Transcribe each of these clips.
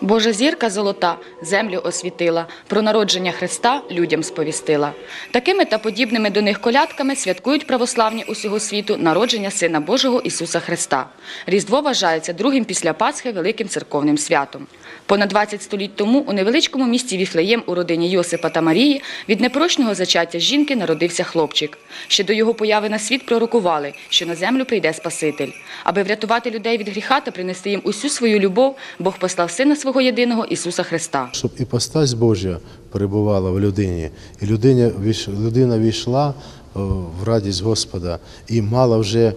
Божа зірка золота землю освітила, про народження Христа людям сповістила. Такими та подібними до них колядками святкують православні усього світу народження Сина Божого Ісуса Христа. Різдво вважається другим після Пасхи великим церковним святом. Понад 20 століть тому у невеличкому місті Віфлеєм у родині Йосипа та Марії від непорочного зачаття жінки народився хлопчик. Ще до його появи на світ пророкували, що на землю прийде Спаситель. Аби врятувати людей від гріха та принести їм усю свою любов, Бог послав сина свого єдиного Ісуса Христа. щоб іпостась Божа перебувала в людині, і людина, людина війшла в радість Господа і мала вже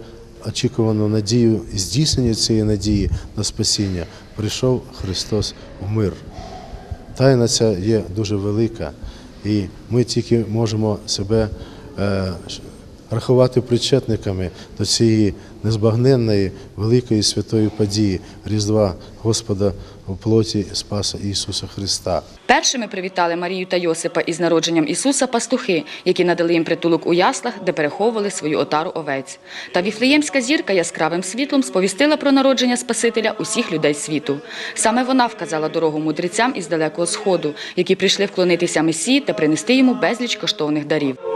очікувану надію і здійснення цієї надії на спасіння, прийшов Христос в мир. Тайна ця є дуже велика, і ми тільки можемо себе е, рахувати причетниками до цієї незбагненної великої святої події Різдва Господа у плоті Спаса Ісуса Христа. Першими привітали Марію та Йосипа із народженням Ісуса пастухи, які надали їм притулок у яслах, де переховували свою отару овець. Та віфлеємська зірка яскравим світлом сповістила про народження Спасителя усіх людей світу. Саме вона вказала дорогу мудрецям із далекого сходу, які прийшли вклонитися Месії та принести йому безліч коштовних дарів.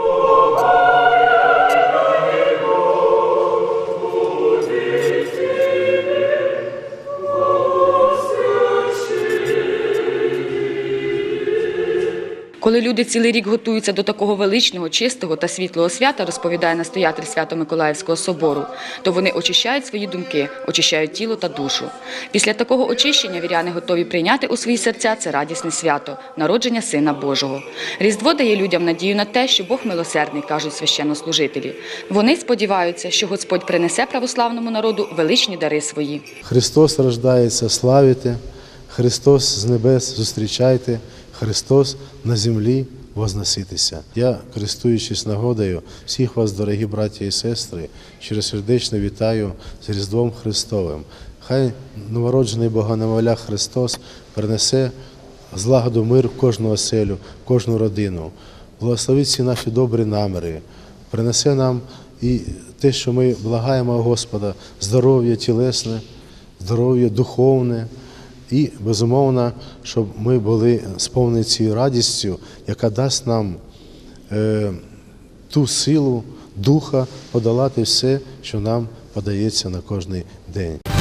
Коли люди цілий рік готуються до такого величного, чистого та світлого свята, розповідає настоятель Свято-Миколаївського собору, то вони очищають свої думки, очищають тіло та душу. Після такого очищення віряни готові прийняти у свої серця це радісне свято народження Сина Божого. Різдво дає людям надію на те, що Бог милосердний, кажуть священнослужителі. Вони сподіваються, що Господь принесе православному народу величні дари свої. Христос рождається, славіте, Христос з небес зустрічайте, Христос на землі возноситися. Я, користуючись нагодою, всіх вас, дорогі браті і сестри, щиросердечно вітаю з Різдвом Христовим. Хай новороджений Богонамоля Христос принесе злагоду мир в кожну оселю, в кожну родину. Благословить всі наші добрі наміри, принесе нам і те, що ми благаємо Господа, здоров'я тілесне, здоров'я духовне, і, безумовно, щоб ми були сповнені цією радістю, яка дасть нам е, ту силу духа подолати все, що нам подається на кожний день.